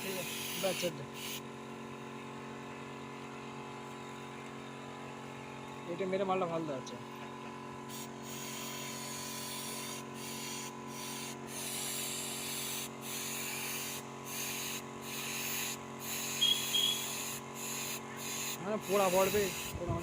ঠিক আছে বাচ্চা এটা মেরে মালটা ভালো আছে হ্যাঁ পোড়া পড়বে পোড়া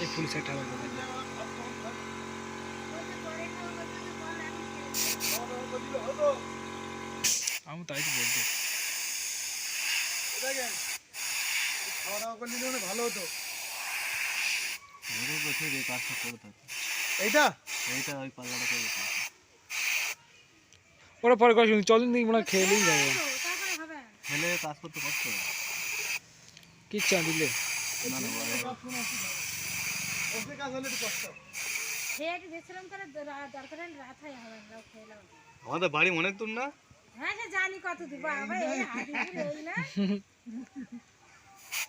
এই পুলিশ একটা হবে আমি তাই তো বলতে খাওয়া দাওয়া করলে মানে ভালো হতো বছর এই কাজটা করে থাকে এইটা? এইটা ওই পাল্লাটা করে থাকে ওরা পরে কথা শুনি চলেন দিন মনে যাবে। খেলে কাজ করতে কষ্ট হয়। কি চা দিলে না না আমাদের বাড়ি অনেক দূর না? হ্যাঁ সে জানি কত দিব আবার এই হাতিপুর এই না?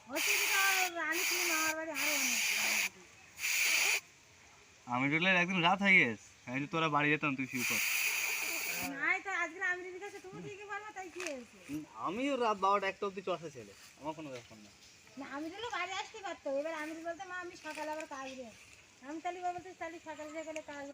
হচ্ছে রানী ছিল মামার বাড়ি আরও আমি বললে একদিন রাত হয়ে গেছে। আমি তোরা বাড়ি যেতাম তুই শুয়ে পর নাই তো আজকে আমি দিদি কাছে তুমি কি বলব তাই কি আমিও রাত বারোটা একটা অব্দি চষা ছেলে। আমার কোনো ব্যাপার না। না, আমি তো বাড়ি আসতে পারতো এবার আমি বলতে মা, আমি সকালে আবার কাজ আমি তাহলে বলতে তাহলে সকালে সকালে কাজ